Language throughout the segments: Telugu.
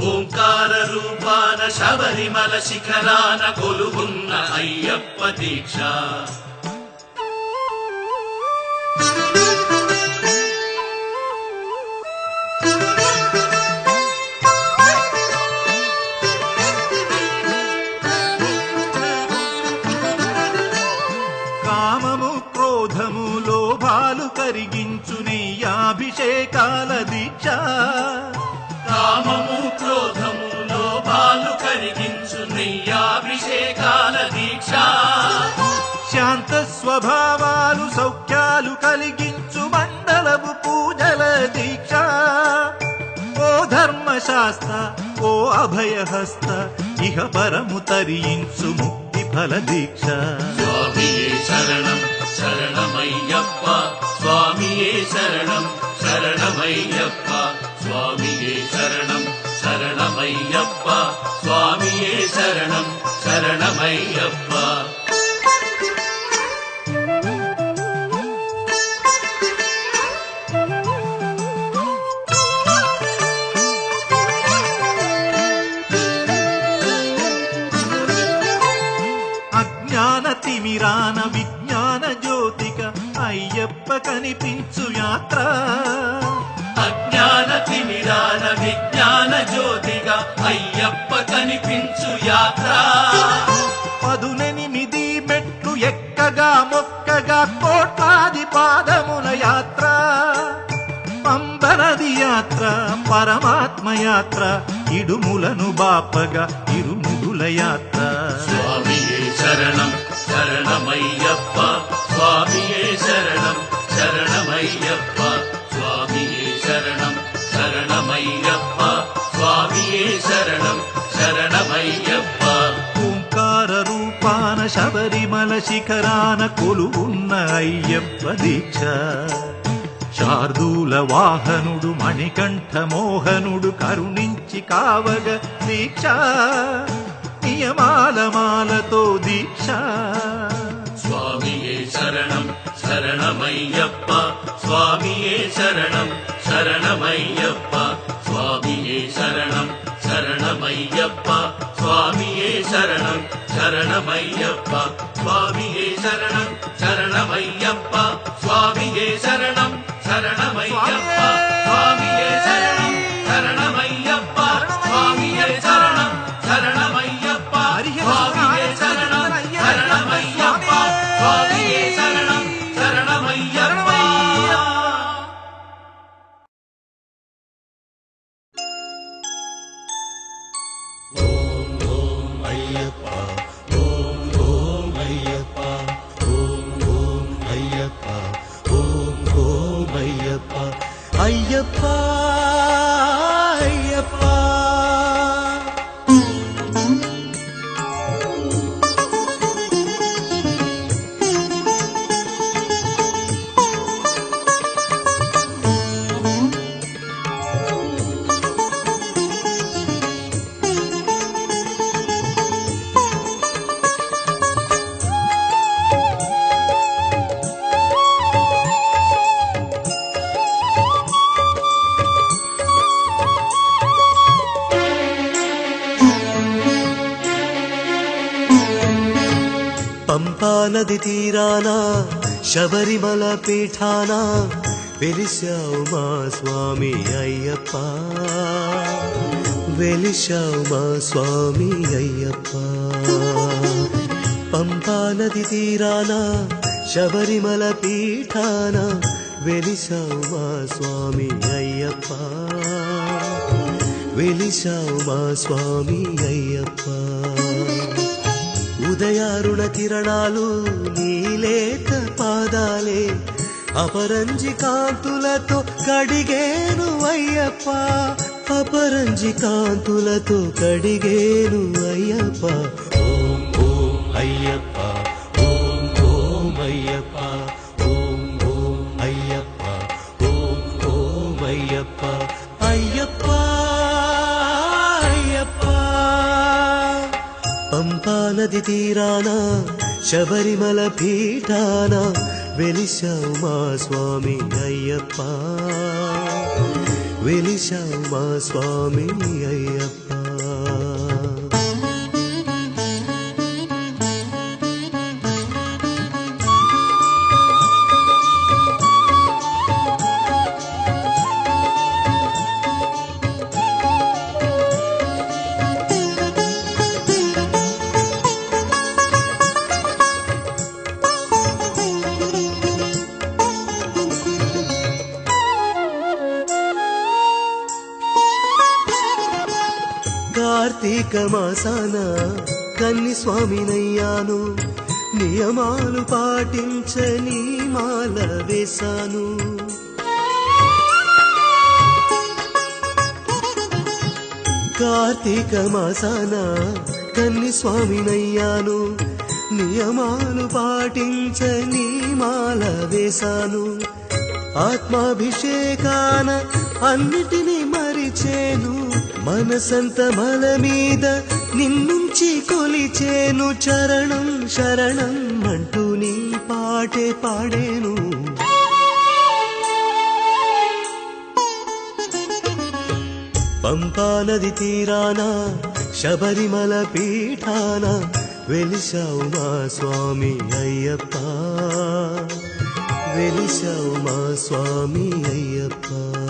ఓంకార రూపాన శబరిమల శిఖరాన కొలువున్న అయ్యప్ప దీక్ష. కామము క్రోధము లోభాలు కరిగించు నెయ్యాభిషేకాల దీక్ష. కామము క్రోధము లోభాలు కరిగించు నెయ్యాభిషేకాల దీక్ష. శాంత స్వభావాలు సౌఖ్యాలు కలిగించు మండలము పూజల దీక్ష. ఓ ధర్మశాస్త్ర ఓ అభయహస్త ఇహ పరము తరించు ముక్తి ఫల దీక్ష. స్వామియే శరణం శరణమయ్యప్ప స్వామియే శరణం శరణమయ్యప్ప స్వామియే శరణం. శరణమయ్యప్ప స్వామియే శరణం శరణమయ్యప్ప. అజ్ఞాన తిమిరాన విజ్ఞాన జ్యోతిక అయ్యప్ప కనిపించు యాత్ర. అజ్ఞాన తిమిరాన విజ్ఞాన జ్యోతిగా అయ్యప్ప కనిపించు యాత్ర. పదునెనిమిది మెట్లు ఎక్కగా మొక్కగా కోట్లాది పాదముల యాత్ర. పంబనది యాత్ర పరమాత్మ యాత్ర ఇడుములను బాపగా ఇరుముడుల యాత్ర. స్వామియే శరణం శరణమయ్యప్ప. శబరిమల శిఖరాన కొలువున్న అయ్యప్ప దీక్ష. శార్దూల వాహనుడు మణికంఠ మోహనుడు కరుణించి కావగ దీక్ష. నియమాల మాలతో దీక్ష. స్వామియే శరణం శరణమయ్యప్ప. స్వామియే శరణం శరణమయ్యప్ప. స్వామియే శరణం శరణమయ్యప్ప. சுவாமியே சரணம் சரணமையப்பா. சுவாமியே சரணம் சரணமையப்பா. சுவாமியே சரணம் சரணமையப்பா. சுவாமியே 也罢 నది తీరాన శబరిమల పీఠాన? వెలిశావు మా స్వామి అయ్యప్ప. వెలిశావు మా స్వామి అయ్యప్ప. పంపా నది తీరాన శబరిమల పీఠాన? వెలిశావు మా స్వామి అయ్యప్ప. వెలిశావు మా స్వామి అయ్యప్ప. ఉదయారుణ కిరణాలు నీలేత పాదాలే. అపరంజి కాంతులతో కడిగేను అయ్యప్ప. అపరంజి కాంతులతో కడిగేను అయ్యప్ప. ఓం ఓ అయ్యప్ప. నది తీరాన శబరిమల పీఠాన వెలిశావు మా స్వామి అయ్యప్ప. వెలిశావు మా స్వామి అయ్యప్ప. మాసాన కన్ని స్వామినయ్యాను నియమాలు పాటించని మాల వేశాను. కార్తీక మాసాన కన్ని స్వామినయ్యాను నియమాలు పాటించని మాల వేశాను. ఆత్మాభిషేకాన అన్నిటినీ మరిచేను. మనసంత మల మీద నిన్నుంచి కొలిచేను చరణం శరణం అంటూ నీ పాటే పాడేను. పంపా నది తీరాన శబరిమల పీఠాన వెలిశావు మా స్వామి అయ్యప్ప. వెలిశావు మా స్వామి అయ్యప్ప అయ్యప్ప.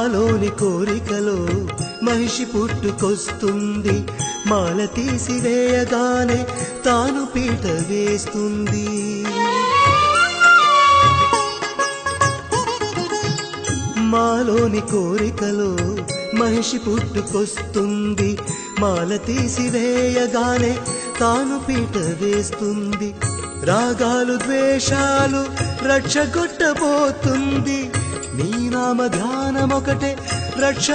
మాలోని కోరికలో మహిషి పుట్టుకొస్తుంది. మాల తీసివేయగానే తాను పీట వేస్తుంది. మాలోని కోరికలో మహిషి పుట్టుకొస్తుంది. మాల తీసివేయగానే తాను పీట వేస్తుంది. రాగాలు ద్వేషాలు రక్షగొట్టబోతుంది. నామ ధ్యానమొకటే రక్ష